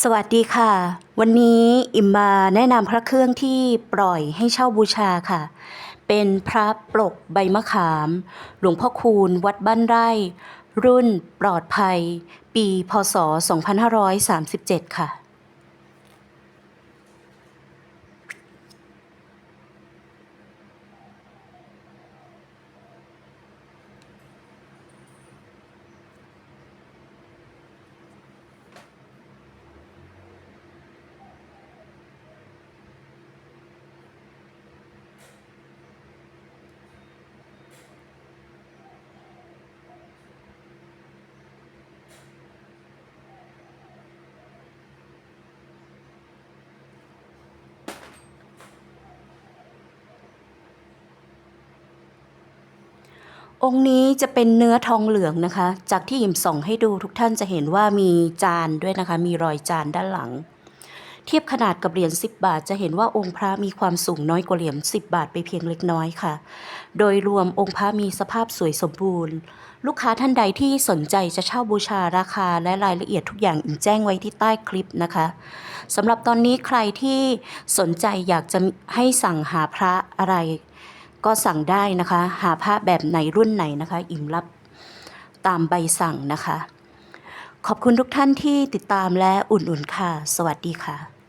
สวัสดีค่ะ วันนี้อิมมาแนะนำพระเครื่องที่ปล่อยให้เช่าบูชาค่ะ เป็นพระปลกใบมะขาม หลวงพ่อคูณวัดบ้านไร่ รุ่นปลอดภัย ปีพศ 2537 ค่ะ องค์นี้จะเป็นเนื้อทองเหลืองนะคะ จากที่หยิมส่องให้ดูทุกท่านจะเห็นว่ามีจานด้วยนะคะ มีรอยจานด้านหลัง เทียบขนาดกับเหรียญ10 บาท จะเห็นว่าองค์พระมีความสูงน้อยกว่าเหรียญ10 บาทไปเพียงเล็กน้อยค่ะ โดยรวมองค์พระมีสภาพสวยสมบูรณ์ ลูกค้าท่านใดที่สนใจจะเช่าบูชาราคาและรายละเอียดทุกอย่างอิมแจ้งไว้ที่ใต้คลิปนะคะสำหรับตอนนี้ใครที่สนใจอยากจะให้สั่งหาพระอะไร ก็สั่งได้นะคะ หาผ้าแบบไหนรุ่นไหนนะคะ อิ่มรับตามใบสั่งนะคะ ขอบคุณทุกท่านที่ติดตามและอุ่นๆค่ะ สวัสดีค่ะ